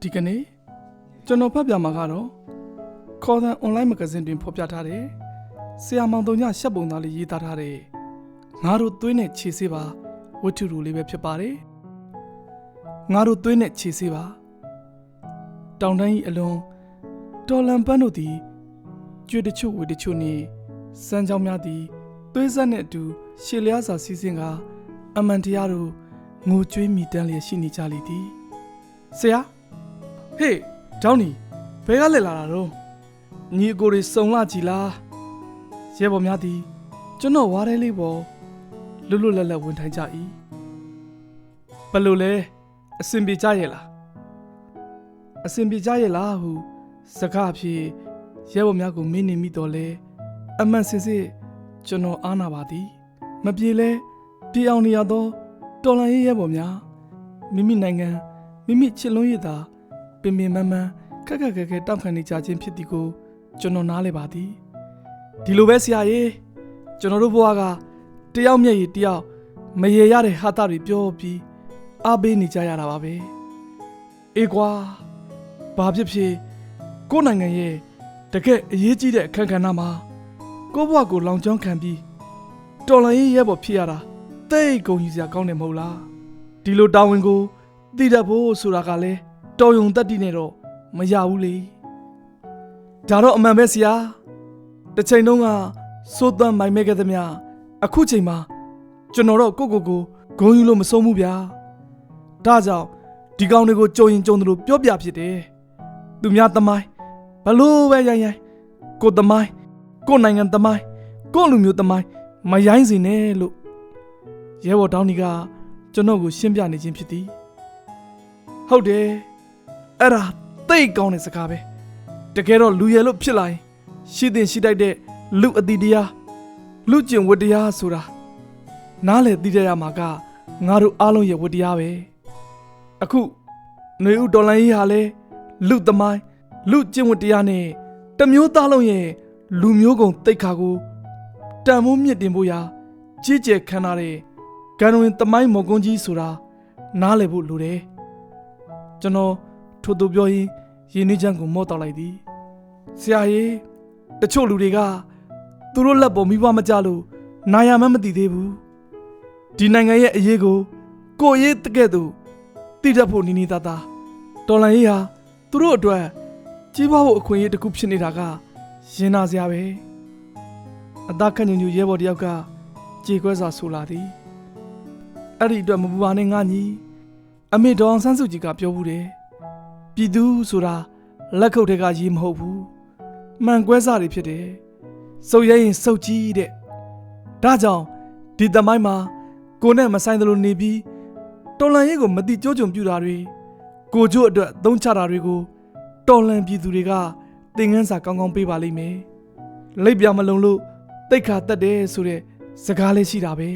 ဒီကနေ့ကျွန်တော်ဖတ်ပြမှာကတော့ခေါ်သံ online မဂဇင်းတွင်ဖော်ပြထားတဲ့ဆရာမောင်တုံညရှက်ပုံသားလေးရေးသားထားတဲ့ငါတို့သွေးနဲ့ခြေဆေးပါဝတ္ထုတူလေးပဲဖြစ်ပါတယ်ငါတို့သွေးနဲ့ခြေဆေးပါတောင်တန်းကြီးအလွန်တော်လန်ပန်းတို့သည်ကျွေတချို့ဝေတချို့နှင့်စမ်းကြောင်းများသည်သွေးဆက်နှင့်အတူရှေလျားစွာစီးဆင်းကအမှန်တရားတို့ ငိုကြွေးမိတမ်းလျက်ရှိနေကြလေသည်ဆရာဟေးဒေါင်းနီဘဲကလက်လာတာတော့ညီအကိုတွေစုံလာကြည်လားရဲဘော်များသည်ကျွန်တော်ဝါးရဲလေးပေါ်လွတ်လွတ်လပ်လပ်ဝင်ထိုင်ကြ၏ဘယ်လိုလဲအစင်ပြေကြရဲ့လားအစင်ပြေကြရဲ့လားဟုစကားအဖြစ်ရဲဘော်များကိုမင်းနေမိတော့လဲအမှန်စစ်စစ်ကျွန်တော်အားနာပါသည် မပြေလဲပြေအောင်နေရသော တော်လန်ရေးရဲဘော်များမိမိနိုင်ငံမိမိချစ်လုံးရည်သာပင်ပင်မန်းမန်းခက်ခက်ခဲခဲတောင့်ခံနေကြခြင်းဖြစ်သည်ကိုကျွန်တော်နားလဲပါသည်ဒီလိုပဲဆရာကြီးကျွန်တော်တို့ဘဝကတယောက်မျက်ရည်တယောက်မရေရတဲ့ဟာတာတွေပြောပြီးအားပေးနေကြရတာပါပဲအေးကွာဘာဖြစ်ဖြစ်ကိုယ့်နိုင်ငံရဲ့တကယ်အရေးကြီးတဲ့အခန်းကဏ္ဍမှာကိုယ့်ဘဝကိုလောင်ကျွမ်းခံပြီးတော်လန်ရေးရဲဘော်ဖြစ်ရတာ တိတ်ကုန်ကြီးစရာကောင်းတယ်မဟုတ်လားဒီလိုတာဝန်ကိုသိတတ်ဖို့ဆိုတာကလည်းတော်ယုံတက်တိနဲ့တော့မရဘူးလေဒါတော့အမှန်ပဲဆရာတစ်ချိန်တုန်းကစိုးသွမ်းမိုင်မဲ့ခဲ့သမျှအခုချိန်မှာကျွန်တော်တော့ကိုကိုကိုဂုံယူလို့မဆုံးဘူးဗျာဒါကြောင့်ဒီကောင်တွေကိုကြုံရင်ကြုံတယ်လို့ပြောပြဖြစ်တယ်သူများသမိုင်းဘလို့ပဲရိုင်းရိုင်းကိုသမိုင်းကိုနိုင်ငံသမိုင်းကိုလူမျိုးသမိုင်းမရိုင်းစင်နဲ့လို့ ရဲဘော်တောင်းဒီကကျွန်တော်ကိုရှင်းပြနေခြင်းဖြစ်သည်ဟုတ်တယ်အဲ့ဒါသိတ်ကောင်းတဲ့စကားပဲတကယ်တော့လူရယ်လို့ဖြစ်လာရင်ရှိတင်ရှိတိုက်တဲ့လူအတိတရားလူကျင်ဝတ္တရားဆိုတာနားလေသိကြရမှာကငါတို့အားလုံးရဲ့ဝတ္တရားပဲအခုຫນွေဥဒေါ်လာကြီးဟာလဲလူသမိုင်းလူကျင်ဝတ္တရားနဲ့တစ်မျိုးသားလုံးရဲ့လူမျိုးကုံတိတ်ခါကိုတန်မိုးမြင့်တင်ဖို့ရာကြီးကျယ်ခမ်းနားတဲ့ ဂန်ဝင်သမိုင်းမော်ကွန်းကြီးဆိုတာနားလည်ဖို့လိုတယ်ကျွန်တော်ထို့သူပြောရင်ရင်းနှီးချမ်းကိုမော့တောက်လိုက်သည်ဆရာကြီးတချို့လူတွေကသူတို့လက်ပေါ်မိဘမကြလို့နာရမမသိသေးဘူးဒီနိုင်ငံရဲ့အရေးကိုကိုယ့်ရေးတကဲ့သို့တည်တတ်ဖို့နီးနီးသားသားတော်လန်ရေးဟာသူတို့အတွက်ကြီးပွားဖို့အခွင့်အရေးတစ်ခုဖြစ်နေတာကရင်နာစရာပဲအသားခန့်ညညရဲဘော်တယောက်ကကြေခွဲစာဆိုလာသည် အဲ့ဒီအတွက်မပူပါနဲ့ငါညီအမေဒေါအောင်ဆန်းစုကြည်ကပြောဘူးတယ်ပြည်သူဆိုတာလက်ခုပ်တွေကရေးမဟုတ်ဘူးမှန်ကွဲစားတွေဖြစ်တယ်စုပ်ရရင်စုပ်ကြီးတဲ့ဒါကြောင့်ဒီသမိုင်းမှာကိုနဲ့မဆိုင်သလိုနေပြီးတော်လန်ရေးကိုမတိကြိုးကြုံပြူတာတွေကိုကျို့အတွက်အသုံးချတာတွေကိုတော်လန်ပြည်သူတွေကသင်ခန်းစာကောင်းကောင်းပေးပါလိမ့်မယ်လိပ်ပြမလုံလို့တိတ်ခါတက်တယ်ဆိုတဲ့စကားလေးရှိတာပဲ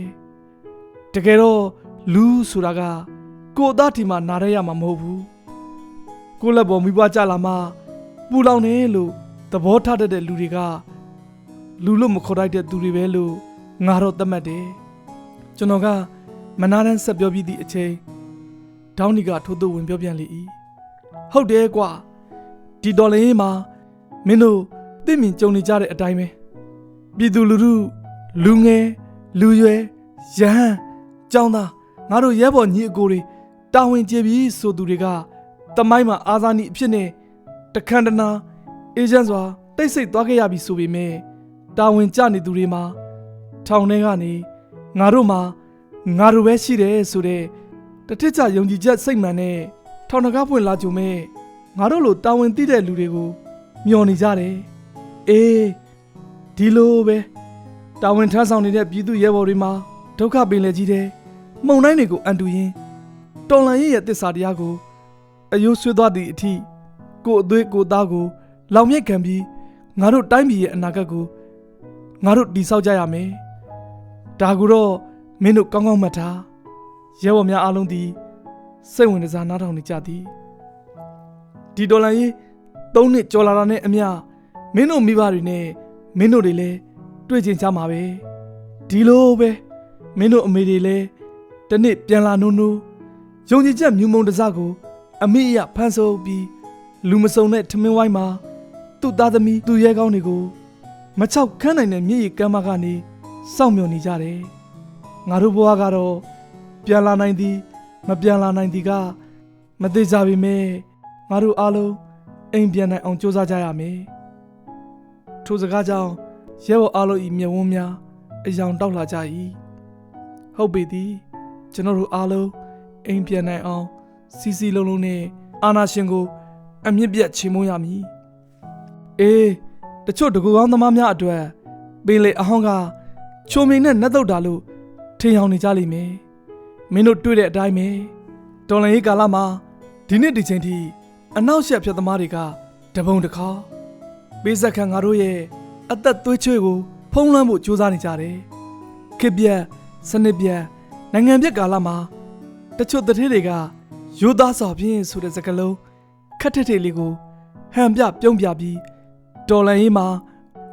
တကယ်တော့လူဆိုတာကကိုသားဒီမှာနားရရမှာမဟုတ်ဘူးကိုလက်ပေါ်မိဘကြလာမှပူလောင်နေလို့သဘောထားတတ်တဲ့လူတွေကလူလို့မခေါ်တတ်တဲ့သူတွေပဲလို့ငါတော့သတ်မှတ်တယ်ကျွန်တော်ကမနာတန်းဆက်ပြောပြီးသည့်အချိန်ဒေါင်းနီကထိုးသွဝင်ပြောပြန်လေ၏ဟုတ်တယ်ကွာဒီတော်လေးမှာမင်းတို့သိမြင်ကြုံနေကြတဲ့အတိုင်းပဲပြည်သူလူထုလူငယ်လူရွယ်ရဟန်း ကျောင်းသားငါတို့ရဲဘော်ညီအကိုတွေတာဝန်ကျေပြီးဆိုသူတွေကတမိုင်းမှာအာဇာနည်အဖြစ်နဲ့တခန္ဓနာအေဂျင့်စွာတိတ်ဆိတ်သွားခဲ့ရပြီဆိုပေမဲ့တာဝန်ကျနေသူတွေမှာထောင်ထဲကနေငါတို့မှာငါတို့ပဲရှိတယ်ဆိုတဲ့တထစ်ချယုံကြည်ချက်စိတ်မှန်နဲ့ထောင်တကားဖွင့်လာကြုံမဲ့ငါတို့လိုတာဝန်သိတဲ့လူတွေကိုမျှော်နေကြတယ်အေးဒီလိုပဲတာဝန်ထမ်းဆောင်နေတဲ့ပြည်သူရဲဘော်တွေမှာဒုက္ခပင်လေကြီးတဲ့ မှုန်တိုင်းတွေကိုအန်တူရင်းတော်လန်ရဲ့ရဲ့တစ္ဆာတရားကိုအယိုးဆွေးသွားသည့်အထိကိုယ်အသွေးကိုယ်သားကိုလောင်မြက်ခံပြီးငါတို့တိုင်းပြည်ရဲ့အနာဂတ်ကိုငါတို့တည်ဆောက်ကြရမယ်။ဒါကူတော့မင်းတို့ကောင်းကောင်းမှတ်ထားရဲဘော်များအားလုံးသည်စိတ်ဝင်စားနားထောင်နေကြသည်ဒီဒေါ်လာရေးသုံးနှစ်ကျော်လာတာနဲ့အမျှမင်းတို့မိဘတွေနဲ့မင်းတို့တွေလည်းတွေ့ကျင်ကြမှာပဲဒီလိုပဲမင်းတို့အမေတွေလည်း တနေ့ပြန်လာနိုးနိုးယုံကြည်ချက်မြူမုံတစကို အမိအယဖန်ဆုပ်ပြီးလူမစုံတဲ့ထမင်းဝိုင်းမှာသူ့သားသမီးသူ့ရဲကောင်းတွေကိုမချောက်ခန်းနိုင်တဲ့မျက်ရည်ကမ်းမကနေစောင့်မျှော်နေကြတယ်ငါတို့ဘဝကတော့ပြန်လာနိုင်သည် မပြန်လာနိုင်သည်ကမသေးကြပေမဲ့ငါတို့အားလုံးအိမ်ပြန်နိုင်အောင်ကြိုးစားကြရမယ်ထိုစကားကြောင့်ရဲဘော်အားလုံးဤမျက်ဝန်းများအယောင်တောက်လာကြ၏ဟုတ်ပေသည် ကျွန်တော်တို့အားလုံးအိမ်ပြန်နိုင်အောင်စီစီလုံးလုံးနဲ့အာနာရှင်ကို အမြင့်ပြတ်ချေမွန်းရမည်အေးတချို့တကူကောင်းသမားများအတွက်ပင်လေအဟောင်းကချိုမင်းနဲ့နှက်တော့တာလို့ထင်အောင်နေကြလိမ့်မယ်မင်းတို့တွေ့တဲ့အတိုင်းပဲတော်လန်ရေးကာလမှာဒီနေ့ဒီချိန်ထိအနောက်ရှက်ဖြတ်သမားတွေကတပုံတစ်ခါပေးဆက်ခံငါတို့ရဲ့အသက်သွေးချွေးကိုဖုံးလွှမ်းဖို့ကြိုးစားနေကြတယ်ခေတ်ပြက်စနစ်ပြက် နိုင်ငံပြက်ကာလမှာတချို့တထေးတွေကရိုးသားစွာဖြင့်ဆိုတဲ့စကားလုံးခက်ထက်ထက်လေးကိုဟန်ပြပြုံးပြပြီးတော်လန်ရေးမှာ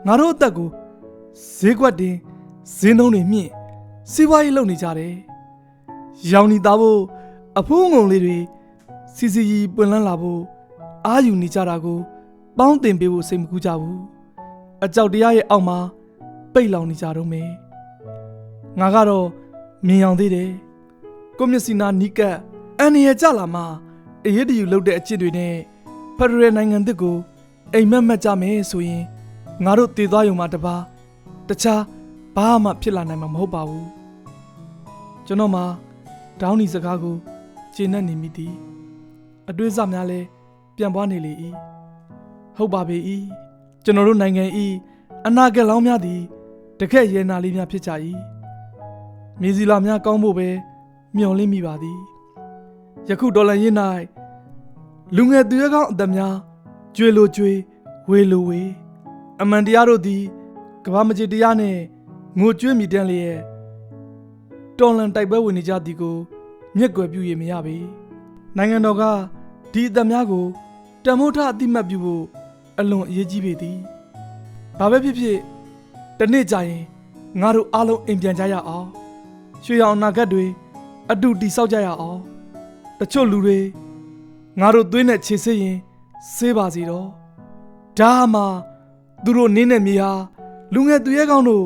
ငါတို့အသက်ကိုဈေးကွက်တင်ဈေးနှုန်းတွေမြင့်စီးပွားရေးလုပ်နေကြတယ်။ရောင်နီသားဖို့အဖိုးငုံလေးတွေစီစီရီပွင့်လန်းလာဖို့အာယူနေကြတာကို ပေါင်းတင်ပေးဖို့စိတ်မကူးကြဘူး။အကြောက်တရားရဲ့အောက်မှာပိတ်လောင်နေကြတော့မယ်။ငါကတော့ မြင်အောင်သေးတယ်။ကိုမျက်စိနာနီးကပ်အန်ရကြလာမှာအရေးတယူလုပ်တဲ့အချစ်တွေနဲ့ဖက်ဒရယ်နိုင်ငံသစ်ကိုအိမ်မက်မက်ကြမယ်ဆိုရင်ငါတို့တည်သွားရုံမှာတပါတခြားဘာမှဖြစ်လာနိုင်မှာမဟုတ်ပါဘူးကျွန်တော်မှာဒေါင်းနီစကားကိုကျင့်နေမိသည်အတွေးစများလဲပြန်ပွားနေလေ၏ဟုတ်ပါပေ၏ကျွန်တော်တို့နိုင်ငံ၏အနာဂတ်လောင်းများသည်တကက်ရဲနာလေးများဖြစ်ကြ၏ မြေစီလာများကောင်းဖို့ပဲမျှော်လင့်မိပါသည်ယခုဒေါ်လာရင်း၌လူငယ်သူရဲကောင်းအသက်များကျွေလိုကျွေဝေလိုဝေအမှန်တရားတို့သည်ကဘာမကြီးတရားနှင့်ငိုကြွေးမိတန်းလျက်တော်လန်တိုက်ပွဲဝင်နေကြသည်ကို မျက်ကွယ်ပြုရမရပေနိုင်ငံတော်ကဒီအသက်များကိုတမိုးထအတိမတ်ပြုဖို့အလွန်အရေးကြီးပေသည်ဘာပဲဖြစ်ဖြစ်တစ်နေ့ကြာရင်ငါတို့အားလုံးအိမ်ပြန်ကြရအောင် ရွှေရောင်အနာဂတ်တွေအတူတည်ဆောက်ကြရအောင်တချို့လူတွေငါတို့သွေးနဲ့ခြေဆေးရင်ဆေးပါစီတော့ဒါမှသူတို့နင်းတဲ့မြေဟာလူငယ်သူရဲကောင်းတို့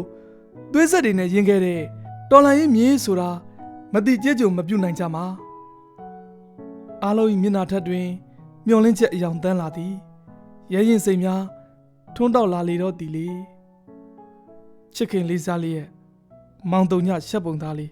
သွေးဆက်တွေနဲ့ရင်ခဲ့တဲ့တော်လန်ရေးမြေဆိုတာမတိကျကြုံမပြုတ်နိုင်ကြမှာအားလုံး၏မျက်နှာထက်တွင်မျောလင်းချက်အယောင်တန်းလာသည်ရဲရင်စိတ်များထွန်းတောက်လာလေတော့သည်လေချစ်ခင်လေးစားလေးရဲ့ မောင်တုံညရှက်ပုံသားလေး